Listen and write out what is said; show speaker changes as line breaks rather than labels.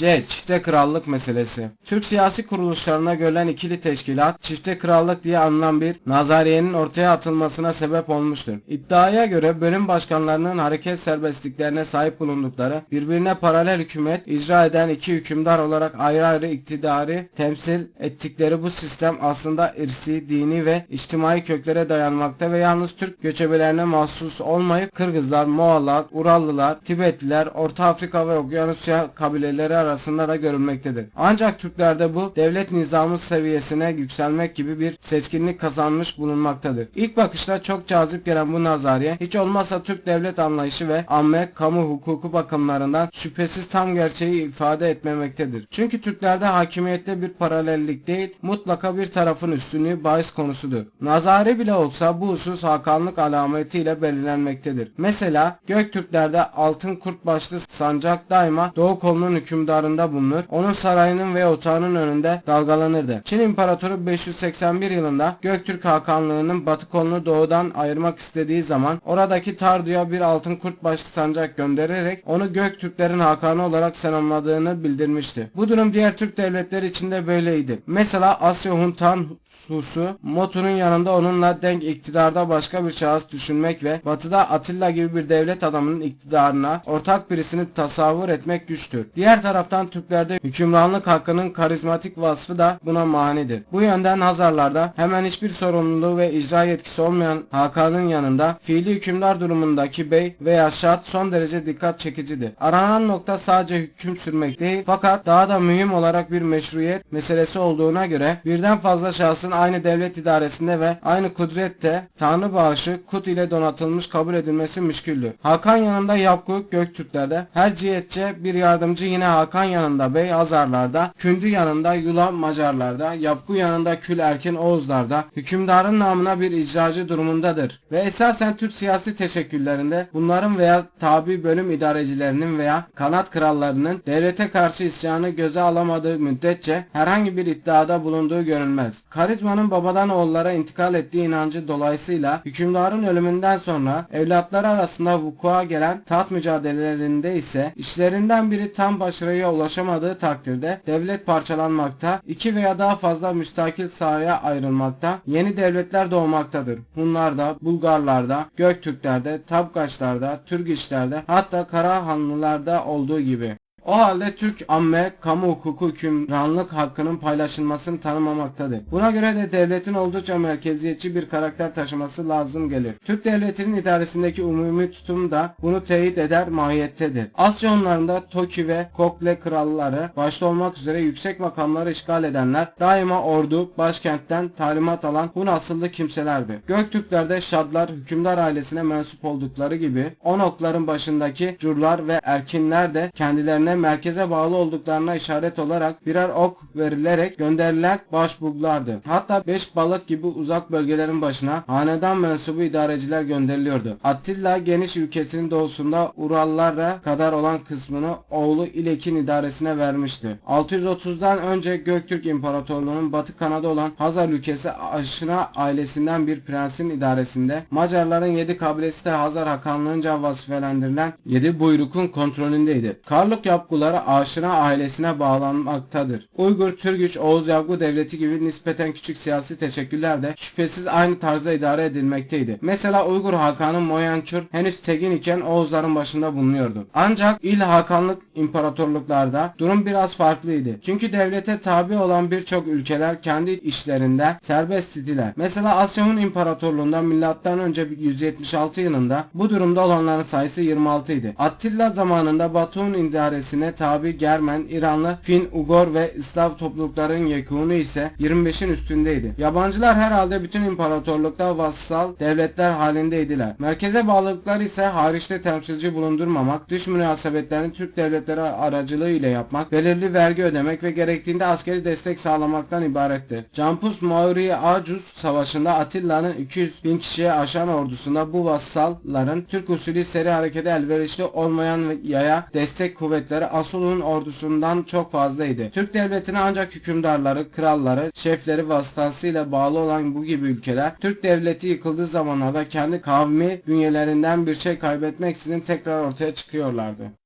C. Çifte krallık meselesi. Türk siyasi kuruluşlarına görülen ikili teşkilat, çifte krallık diye anılan bir nazariyenin ortaya atılmasına sebep olmuştur. İddiaya göre bölüm başkanlarının hareket serbestliklerine sahip bulundukları, birbirine paralel hükümet icra eden iki hükümdar olarak ayrı ayrı iktidarı temsil ettikleri bu sistem aslında irsi, dini ve içtimai köklere dayanmakta ve yalnız Türk göçebelerine mahsus olmayıp Kırgızlar, Moğollar, Urallılar, Tibetliler, Orta Afrika ve Okyanusya kabileleri arasında da görülmektedir. Ancak Türklerde bu devlet nizamı seviyesine yükselmek gibi bir seçkinlik kazanmış bulunmaktadır. İlk bakışta çok cazip gelen bu nazariye hiç olmazsa Türk devlet anlayışı ve amme kamu hukuku bakımlarından şüphesiz tam gerçeği ifade etmemektedir. Çünkü Türklerde hakimiyette bir paralellik değil mutlaka bir tarafın üstünlüğü bahis konusudur. Nazari bile olsa bu husus hakanlık alametiyle belirlenmektedir. Mesela Göktürklerde altın kurt başlı sancak daima Doğu kolunun hükümdarında bulunur. Onun sarayının ve otağının önünde dalgalanırdı. Çin İmparatoru 581 yılında Göktürk Hakanlığı'nın batı kolunu doğudan ayırmak istediği zaman oradaki Tardu'ya bir altın kurt başlı sancak göndererek onu Göktürklerin Hakanı olarak selamladığını bildirmişti. Bu durum diğer Türk devletleri için de böyleydi. Mesela Asya Huntan Husu, Motu'nun yanında onunla denk iktidarda başka bir şahıs düşünmek ve batıda Atilla gibi bir devlet adamının iktidarına ortak birisini tasavvur etmek güçtür. Diğer taraftan Türklerde hükümranlık hakkının karizmatik vasfı da buna manidir. Bu yönden Hazarlarda hemen hiçbir sorumluluğu ve icra yetkisi olmayan Hakan'ın yanında fiili hükümdar durumundaki bey veya şat son derece dikkat çekicidir. Aranan nokta sadece hüküm sürmek değil fakat daha da mühim olarak bir meşruiyet meselesi olduğuna göre birden fazla şahsın aynı devlet idaresinde ve aynı kudrette Tanrı bağışı kut ile donatılmış kabul edilmesi müşküldür. Hakan yanında Yapkuk Göktürklerde her cihetçe bir yardımcı yine Hakan yanında Bey Hazarlarda, Kündü yanında Yulan Macarlarda, Yapku yanında Kül Erkin Oğuzlarda hükümdarın namına bir icracı durumundadır. Ve esasen Türk siyasi teşekküllerinde bunların veya tabi bölüm idarecilerinin veya kanat krallarının devlete karşı isyanı göze alamadığı müddetçe herhangi bir iddiada bulunduğu görülmez. Karizmanın babadan oğullara intikal ettiği inancı dolayısıyla hükümdarın ölümünden sonra evlatları arasında vukua gelen taht mücadelelerinde ise işlerinden biri tam başarıya ulaşamadığı takdirde devlet parçalanmakta, iki veya daha fazla müstakil sahaya ayrılmakta, yeni devletler doğmaktadır. Hunlarda, Bulgarlarda, Göktürklerde, Tabkaçlarda, Türgişlerde hatta Karahanlılarda olduğu gibi. O halde Türk amme kamu hukuku hükümranlık hakkının paylaşılmasını tanımamaktadır. Buna göre de devletin oldukça merkeziyetçi bir karakter taşıması lazım gelir. Türk devletinin idaresindeki umumi tutum da bunu teyit eder mahiyettedir. Asya Hunlarında Toki ve Kokle kralları başta olmak üzere yüksek makamları işgal edenler daima ordu, başkentten talimat alan Hun asıllı kimselerdi. Göktürklerde Şadlar hükümdar ailesine mensup oldukları gibi Onokların başındaki Curlar ve Erkinler de kendilerine merkeze bağlı olduklarına işaret olarak birer ok verilerek gönderilen başbuğlardı. Hatta beş balık gibi uzak bölgelerin başına hanedan mensubu idareciler gönderiliyordu. Attila geniş ülkesinin doğusunda Urallara kadar olan kısmını oğlu İlek'in idaresine vermişti. 630'dan önce Göktürk İmparatorluğu'nun batı kanadı olan Hazar ülkesi Aşına ailesinden bir prensin idaresinde Macarların yedi kabilesi de Hazar Hakanlığınca vasfelendirilen yedi buyrukun kontrolündeydi. Karluk yapguları Aşına ailesine bağlanmaktadır. Uygur, Türgüç, Oğuz Yavgu devleti gibi nispeten küçük siyasi teşekküller de şüphesiz aynı tarzda idare edilmekteydi. Mesela Uygur Hakanı Moyançur henüz tegin iken Oğuzların başında bulunuyordu. Ancak İl Hakanlık imparatorluklarda durum biraz farklıydı. Çünkü devlete tabi olan birçok ülkeler kendi işlerinde serbest idiler. Mesela Asya Hun İmparatorluğunda milattan önce 176 yılında bu durumda olanların sayısı 26 idi. Attila zamanında Batı Hun idaresine tabi Germen, İranlı, Fin, Ugor ve İslav toplulukların yekunu ise 25'in üstündeydi. Yabancılar herhalde bütün imparatorlukta vassal devletler halindeydiler. Merkeze bağlılıklar ise hariçte temsilci bulundurmamak, dış münasebetlerini Türk devletleri aracılığı ile yapmak, belirli vergi ödemek ve gerektiğinde askeri destek sağlamaktan ibaretti. Campus Mauri Acus savaşında Atilla'nın 200 bin kişiye aşan ordusunda bu vassalların Türk usulü seri harekete elverişli olmayan yaya destek kuvvetleri Asul'un ordusundan çok fazlaydı. Türk devletine ancak hükümdarları, kralları, şefleri vasıtasıyla bağlı olan bu gibi ülkeler Türk devleti yıkıldığı zamanlarda kendi kavmi bünyelerinden bir şey kaybetmeksizin tekrar ortaya çıkıyorlardı.